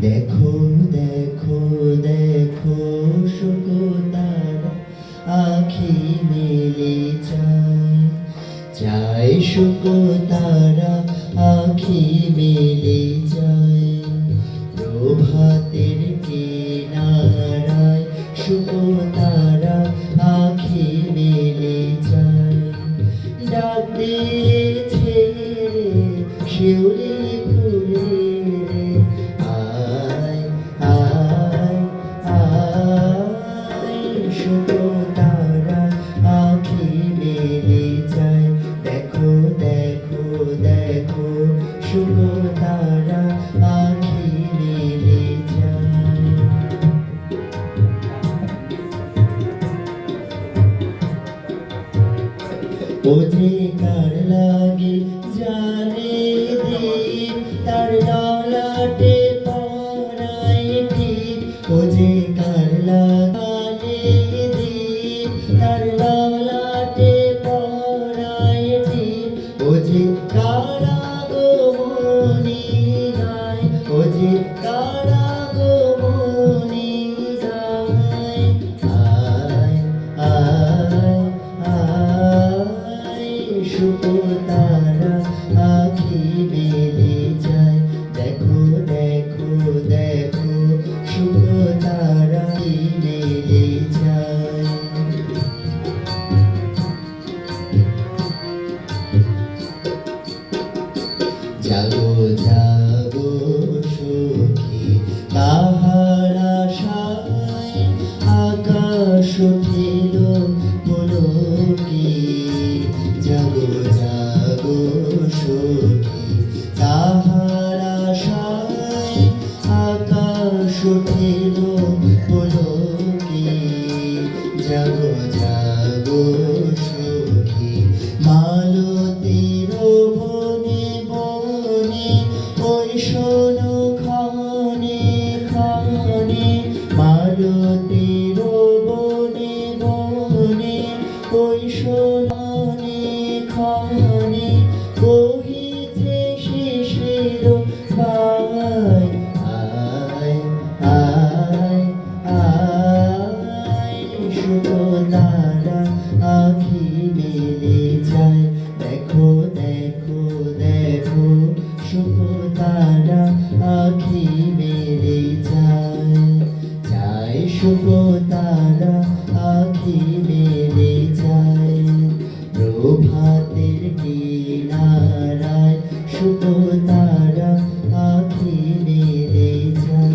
দেখো দেখো দেখো শুকতারা আখি মেলে চায় চাই শুকতারা আখি মেলে যায়। প্রভাতের কিনারায় শুকতারা আখি মেলে যায়। ডাক দিয়েছে শিউলি ফুলে ওজে কার লাগে শুকতারা আখি দেখো দেখো দেখো শুকতারা আখি বেঁধে যায়। জাগো জাগো। উঠিল পুলকি জাগো জাগো সখী। মালতীর বনে বনে ওই শোনো খানে কহিছে শুভ তারা আখিলে যায়। প্রভাতের কিনারায় শুভ তারা আখিলে যায়।